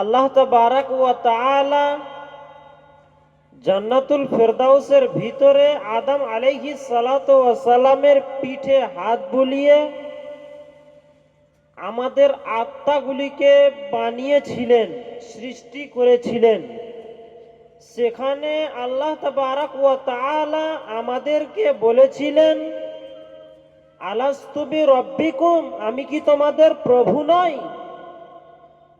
আল্লাহ তাবারাক জান্নাতুল ফেরদাউসের ভিতরে আদম আলাইহি সালাতু ওয়া সালামের পিঠে হাত বুলিয়ে আমাদের আত্মাগুলিকে বানিয়েছিলেন, সৃষ্টি করেছিলেন। সেখানে আল্লাহ তাবারাক ওয়া তাআলা আমাদেরকে বলেছিলেন আলাস্তুবি রব্বিকুম, আমি কি তোমাদের প্রভু নই?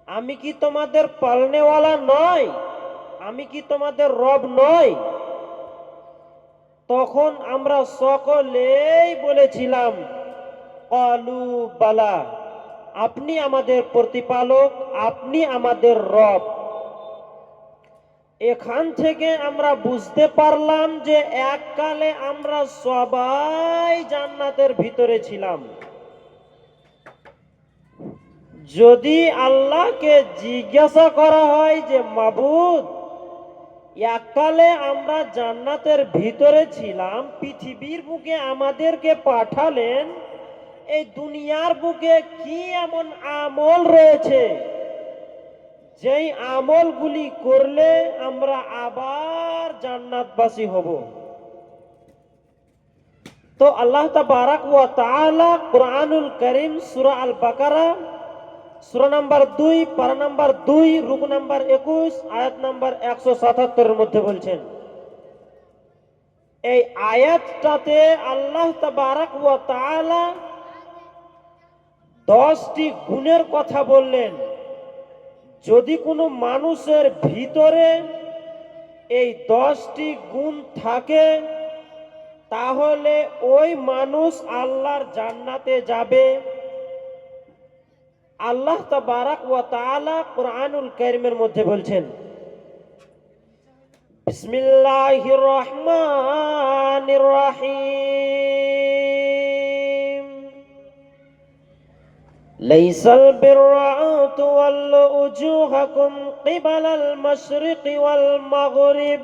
আমি কি তোমাদের পালনেওয়ালা নয় আমি কি তোমাদের রব নই? তখন আমরা সকলেই বলেছিলাম, কলু বালা, আপনি আমাদের প্রতিপালক, আপনি আমাদের রব। এখান থেকে আমরা বুঝতে পারলাম যে এককালে আমরা সবাই জান্নাতের ভিতরে ছিলাম। যদি আল্লাহকে জিজ্ঞাসা করা হয় যে, মাবুদ, এককালে আমরা জান্নাতের ভিতরে ছিলাম, পৃথিবীর বুকে আমাদেরকে পাঠালেন, এই দুনিয়ার বুকে কি এমন আমল রয়েছে? যেই আমলগুলি করলে আমরা আবার জান্নাতবাসী হব। তো আল্লাহ তাবারাক ওয়া তাআলা কুরআনুল করিম সূরা আল বাকারা সূরা নাম্বার 2 পারা নাম্বার 2 রুকু নাম্বার 21 আয়াত নাম্বার 177 এর মধ্যে বলছেন, এই আয়াতটাতে আল্লাহ দশটি গুণের কথা বললেন। যদি কোনো মানুষের ভিতরে এই দশটি গুণ থাকে, তাহলে ওই মানুষ আল্লাহর জান্নাতে যাবে। আল্লাহ তবারক ওয়া তাআলা কোরআনুল কারীমের মধ্যে বলছেন বিসমিল্লাহির রহমানির রহিম লাইসাল বিররা তুওয়াল্লু উজুহাকুম ক্বিবালাল মাশরিকি ওয়াল মাগরিব।